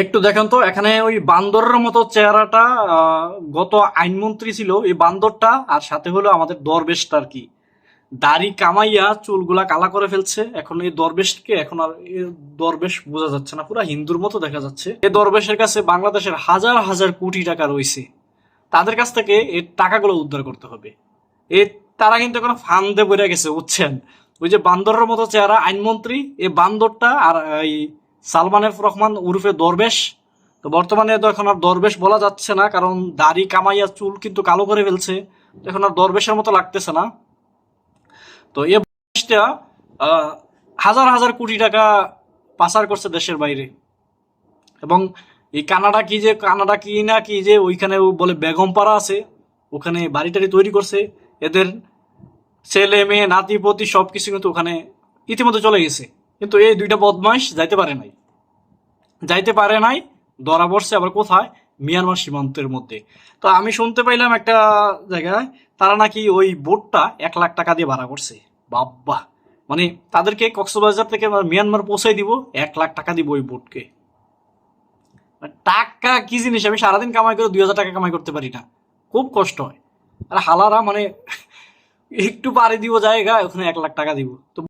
একটু দেখেন তো, এখানে ওই বান্দরের মতো চেহারাটা গত আইনমন্ত্রী ছিল এই বান্দরটা, আর সাথে হলো আমাদের দরবেশটা আর কি। দাড়ি কামাইয়া চুলগুলা কালা করে ফেলছে, এখন এই দরবেশকে এখন আর দরবেশ বোঝা যাচ্ছে না, পুরো হিন্দুর মতো দেখা যাচ্ছে। এই দরবেশের কাছে বাংলাদেশের হাজার হাজার কোটি টাকা রয়েছে। তাদের কাছ থেকে এই টাকাগুলো উদ্ধার করতে হবে। এ তারা কিন্তু এখন ফান্দে পড়ে গেছে, বুঝছেন? ওই যে বান্দরের মতো চেহারা আইনমন্ত্রী এই বান্দরটা আর এই সালমান এফ রহমান উরুফে দরবেশ। তো বর্তমানে তো এখন আর দরবেশ বলা যাচ্ছে না কারণ দাড়ি কামাইয়া চুল কিন্তু কালো করে ফেলছে। এখন আর দরবেশের মতো লাগতেছে না। তো এ আহ, হাজার হাজার কোটি টাকা পাচার করছে দেশের বাইরে। এবং এই কানাডা কি যে কানাডা কি না কি যে ওইখানে বলে বেগমপাড়া আছে ওখানে বাড়ি টাড়ি তৈরি করছে। এদের ছেলে মেয়ে নাতি পতি সব কিছু কিন্তু ওখানে ইতিমধ্যে চলে গেছে। কিন্তু এই দুইটা বদমাইশ যাইতে পারে নাই। যাইতে পারে নাই, ধরা পড়ছে আবার কোথায়? মিয়ানমার সীমান্তের মধ্যে। তো আমি শুনতে পাইলাম একটা জায়গায়, তারা নাকি ওই বোটটা এক লাখ টাকা দিয়ে ভাড়া করছে। বাব্বা! মানে তাদেরকে কক্সবাজার থেকে মিয়ানমার পৌঁছাই দিব, এক লাখ টাকা দিব ওই বোটকে। টাকা কি জিনিস? আমি সারাদিন কামাই করে দুই হাজার টাকা কামাই করতে পারি না। খুব কষ্ট হয়। আর হালারা মানে একটু পাড়ি দিব জায়গা ওখানে এক লাখ টাকা দিব। তো